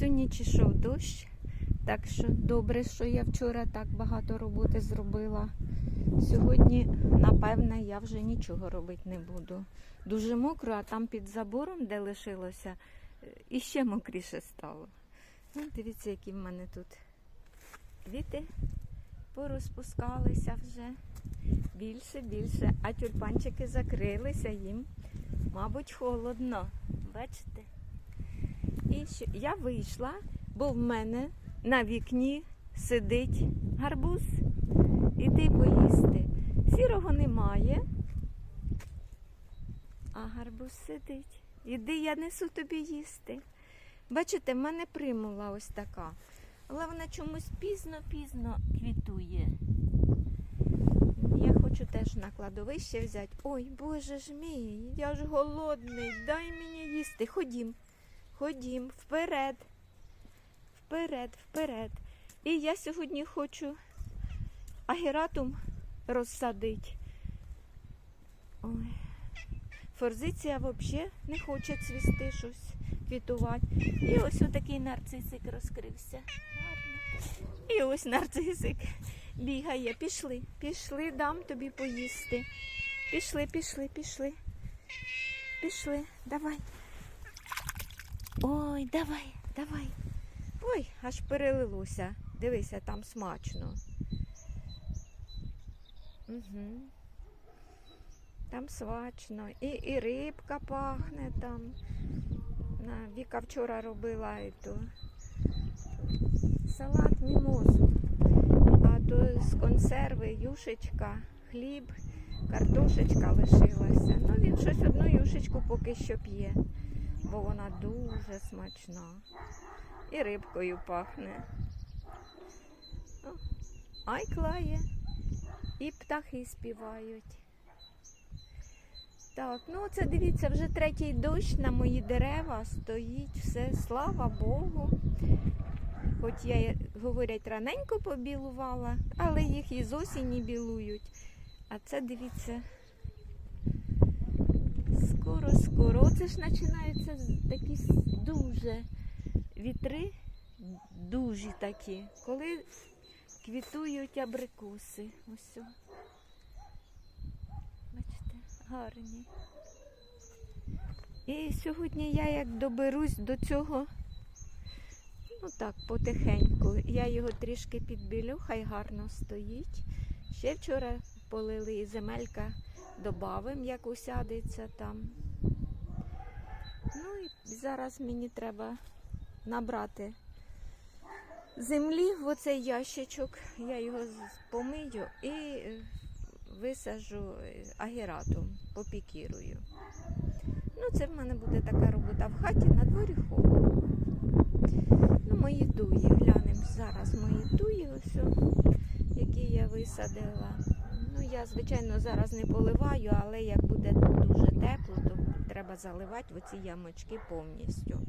Всю ніч ішов дощ, так що добре, що я вчора так багато роботи зробила. Сьогодні, напевне, я вже нічого робити не буду. Дуже мокро, а там під забором, де лишилося, е, іще мокріше стало. Ну, дивіться, які в мене тут квіти порозпускалися вже більше, більше, а тюльпанчики закрилися їм. Мабуть, холодно. Бачите? І я вийшла, бо в мене на вікні сидить гарбуз. Іди поїсти. Сірого немає. А гарбуз сидить. Іди, я несу тобі їсти. Бачите, в мене примула ось така. Але вона чомусь пізно-пізно квітує. Я хочу теж на кладовище взяти. Ой, боже ж мій, я ж голодний, дай мені їсти. Ходім, ходім, вперед, вперед, вперед. І я сьогодні хочу агератум розсадити. Ой. Форзиція взагалі не хоче цвісти щось, квітувати. І ось отакий нарцисик розкрився. І ось нарцисик бігає. Пішли, пішли, дам тобі поїсти. Пішли, пішли, пішли. Пішли, давай. Ой, давай, давай. Ой, аж перелилося. Дивися, там смачно. Угу. Там смачно. І, і рибка пахне там. Віка вчора робила ету, салат мімозу. А то з консерви юшечка, хліб, картошечка лишилася. Ну він щось одну юшечку поки що п'є, бо вона дуже смачна. І рибкою пахне. Ай клає. І птахи співають. Так, ну це дивіться, вже третій дощ на мої дерева стоїть, все, слава Богу. Хоч я, говорять, раненько побілувала, але їх і з осені білують. А це дивіться. Скоро, скоро. Оце ж починаються такі дуже вітри, дужі такі, коли квітують абрикоси. Ось. Бачите, гарні. І сьогодні я як доберусь до цього, ну так, потихеньку. Я його трішки підбілю, хай гарно стоїть. Ще вчора полили і земелька добавим, як усядеться там. Ну і зараз мені треба набрати землі в оцей ящичок. Я його помию і е, висажу е, агератум, попікірую. Ну, це в мене буде така робота в хаті, на дворі холодно. Ну, мої туї, глянемо зараз мої туї, ось, які я висадила. Ну, я, звичайно, зараз не поливаю, але як буде дуже тепло, то треба заливати в оці ямочки повністю.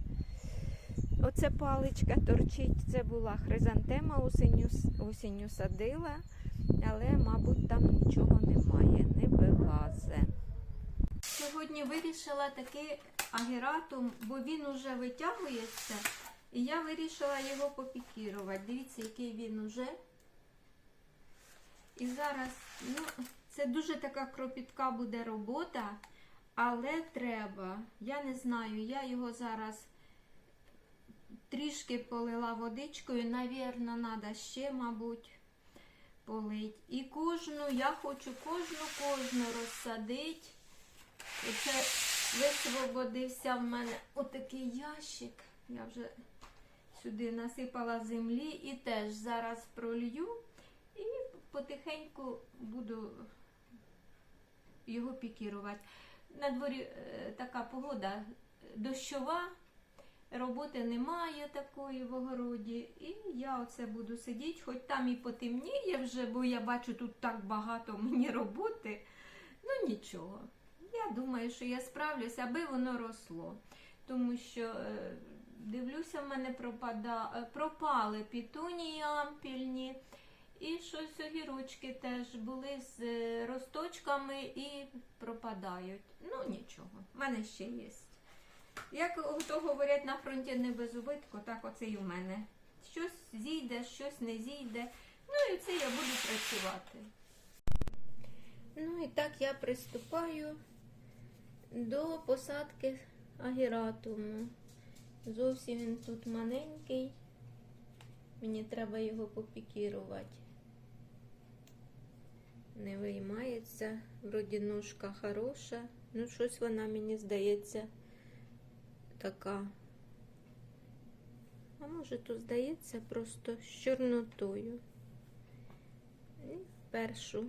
Оце паличка торчить, це була хризантема, осінню, осінню садила, але, мабуть, там нічого немає, не вилазе. Сьогодні вирішила такий агератум, бо він уже витягується, і я вирішила його попікірувати. Дивіться, який він уже. І зараз, ну, це дуже така кропітка буде робота, але треба. Я не знаю, я його зараз трішки полила водичкою, навірно, треба ще, мабуть, полить. І кожну, я хочу кожну кожну розсадити. Оце висвободився в мене отакий ящик. Я вже сюди насипала землі і теж зараз пролью і потихеньку буду його пікірувати. На дворі е, така погода дощова, роботи немає такої в огороді. І я оце буду сидіти, хоч там і потемніє вже, бо я бачу тут так багато мені роботи. Ну нічого. Я думаю, що я справлюся, аби воно росло. Тому що е, дивлюся, в мене пропада, пропали пітунії ампільні. І щось огірочки теж були з е, росточками і пропадають. Ну нічого, в мене ще є Як то говорять на фронті не без убитку, так оце і в мене. Щось зійде, щось не зійде. Ну і це я буду працювати. Ну і так я приступаю до посадки агератуму. Зовсім він тут маленький. Мені треба його попікірувати. Не виймається, вроді ножка хороша. Ну, щось вона мені здається така. А може, то здається просто з чорнотою. І першу.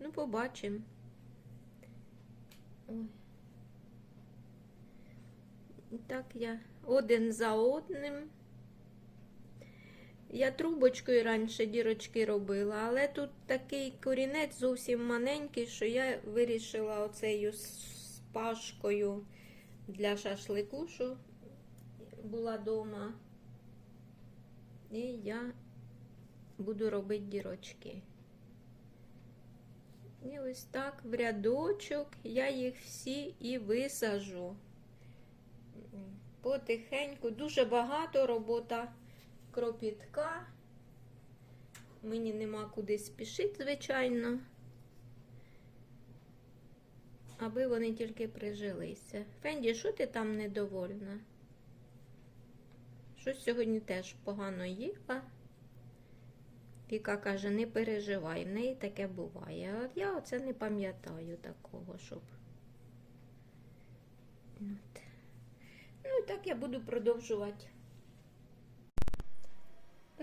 Ну, побачимо. Ой. І так я один за одним. Я трубочкою раніше дірочки робила, але тут такий корінець зовсім маленький, що я вирішила оцею спашкою для шашлику, що була вдома. І я буду робити дірочки. І ось так в рядочок я їх всі і висажу. Потихеньку, дуже багато робота кропітка. Мені нема куди спішити, звичайно. Аби вони тільки прижилися. Фенді, що ти там недовольна? Щось сьогодні теж погано їла. Віка каже, не переживай, в неї таке буває. А от я оце не пам'ятаю такого, щоб. От. Ну і так я буду продовжувати.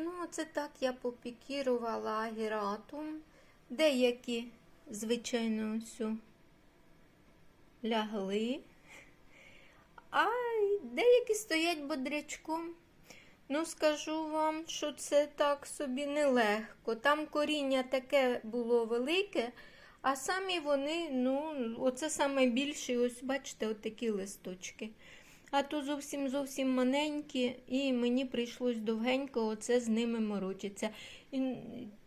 Ну, оце так я попікірувала агератум. Деякі, звичайно, всю лягли, а деякі стоять бодрячком. Ну, скажу вам, що це так собі нелегко. Там коріння таке було велике, а самі вони, ну, оце саме ось бачите, отакі листочки. А то зовсім зовсім маленькі, і мені прийшлось довгенько оце з ними морочитися. І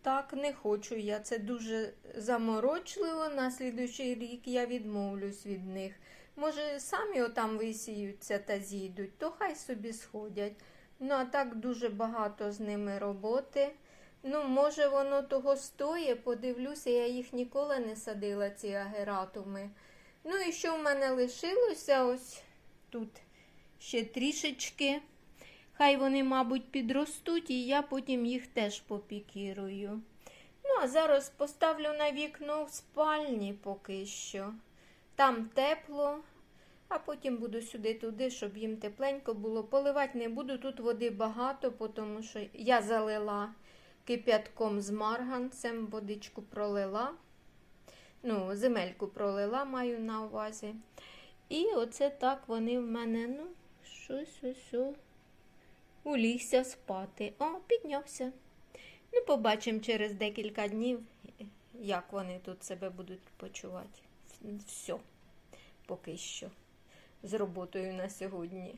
так не хочу я. Це дуже заморочливо. На слідуючий рік я відмовлюсь від них. Може, самі отам висіються та зійдуть, то хай собі сходять. Ну, а так дуже багато з ними роботи. Ну, може, воно того стоїть, подивлюся, я їх ніколи не садила, ці агератуми. Ну і що в мене лишилося ось тут ще трішечки. Хай вони, мабуть, підростуть, і я потім їх теж попікірую. Ну, а зараз поставлю на вікно в спальні поки що. Там тепло, а потім буду сюди-туди, щоб їм тепленько було. Поливати не буду, тут води багато, тому що я залила кип'ятком з марганцем, водичку пролила. Ну, земельку пролила, маю на увазі. І оце так вони в мене, ну, щось ось о, улігся спати. О, піднявся. Ну, побачимо через декілька днів, як вони тут себе будуть почувати. Все, поки що з роботою на сьогодні.